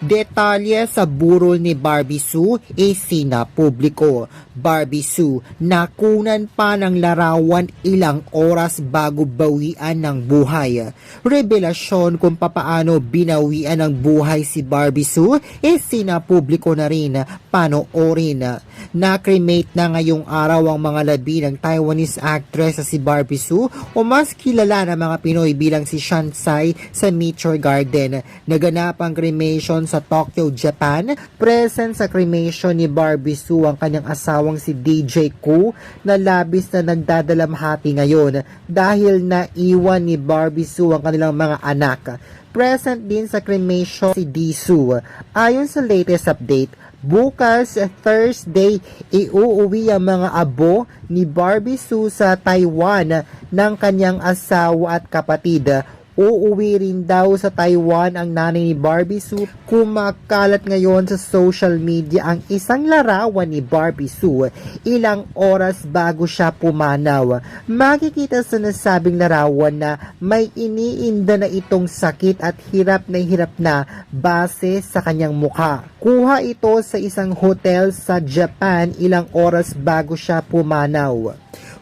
Detalye sa burol ni Barbie Sue isina publiko. Barbie Sue nakunan pa ng larawan ilang oras bago bawian ng buhay. Revelasyon kung papaano binawian ng buhay si Barbie Sue isina publiko na rin panoorin. Na-cremate na ngayong araw ang mga labi ng Taiwanese actress na si Barbie Sue o mas kilala ng mga Pinoy bilang si Shansai sa Nature Garden. Naganap ang cremation sa Tokyo, Japan. Present sa cremation ni Barbie Sue ang kanyang asawang si DJ Koo na labis na nagdadalamhati ngayon dahil naiwan ni Barbie Sue ang kanilang mga anak. Present din sa cremation si Disu. Ayon sa latest update, bukas Thursday, iuuwi ang mga abo ni Barbie Sue sa Taiwan ng kanyang asawa at kapatid. Uuwi rin daw sa Taiwan ang nanay ni Barbie Sue. Kumakalat ngayon sa social media ang isang larawan ni Barbie Sue ilang oras bago siya pumanaw. Makikita sa nasabing larawan na may iniinda na itong sakit at hirap na hirap na base sa kanyang mukha. Kuha ito sa isang hotel sa Japan ilang oras bago siya pumanaw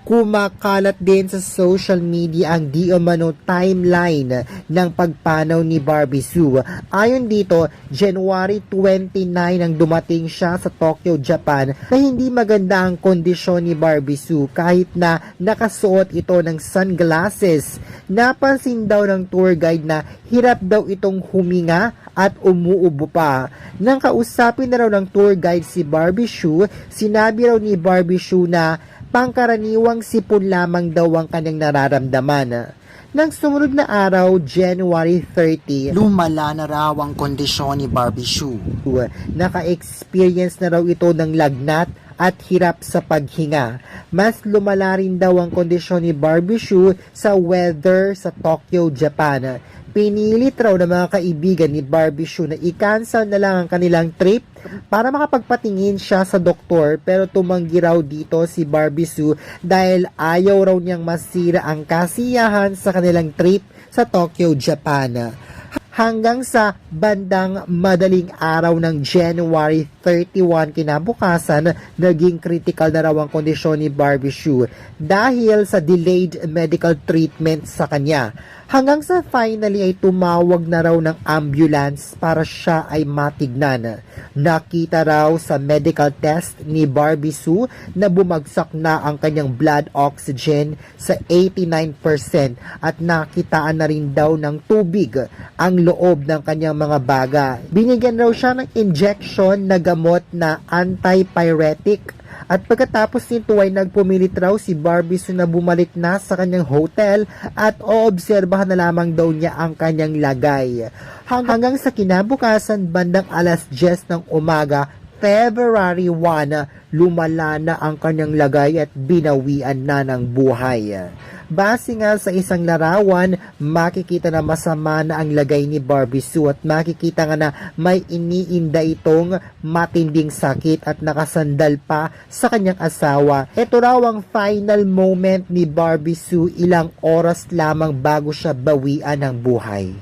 kumakalat din sa social media ang di umano timeline ng pagpanaw ni Barbie Sue. Ayon dito, January 29 nang dumating siya sa Tokyo, Japan na hindi maganda ang kondisyon ni Barbie Sue kahit na nakasuot ito ng sunglasses. Napansin daw ng tour guide na hirap daw itong huminga at umuubo pa. Nang kausapin na raw ng tour guide si Barbie Sue, sinabi raw ni Barbie Sue na pangkaraniwang sipon lamang daw ang kanyang nararamdaman. Nang sumunod na araw, January 30, lumala na raw ang kondisyon ni Barbie Sue. Naka-experience na raw ito ng lagnat at hirap sa paghinga. Mas lumala rin daw ang kondisyon ni Barbie Sue sa weather sa Tokyo, Japan. Pinilit raw ng mga kaibigan ni Barbie Sue na i-cancel na lang ang kanilang trip para makapagpatingin siya sa doktor pero tumanggi raw dito si Barbie Sue dahil ayaw raw niyang masira ang kasiyahan sa kanilang trip sa Tokyo, Japan hanggang sa bandang madaling araw ng January 31 kinabukasan, naging critical na raw ang kondisyon ni Barbie Sue dahil sa delayed medical treatment sa kanya. Hanggang sa finally ay tumawag na raw ng ambulance para siya ay matignan. Nakita raw sa medical test ni Barbie Sue na bumagsak na ang kanyang blood oxygen sa 89% at nakitaan na rin daw ng tubig ang loob ng kanyang mga baga. Binigyan raw siya ng injection na gamot na antipyretic at pagkatapos nito ay nagpumilit raw si Barbie Sue na bumalik na sa kanyang hotel at oobserbahan na lamang daw niya ang kanyang lagay. Hanggang sa kinabukasan bandang alas 10 ng umaga, February 1, lumala na ang kanyang lagay at binawian na ng buhay. Base nga sa isang larawan, makikita na masama na ang lagay ni Barbie Sue at makikita nga na may iniinda itong matinding sakit at nakasandal pa sa kanyang asawa. Ito raw ang final moment ni Barbie Sue ilang oras lamang bago siya bawian ng buhay.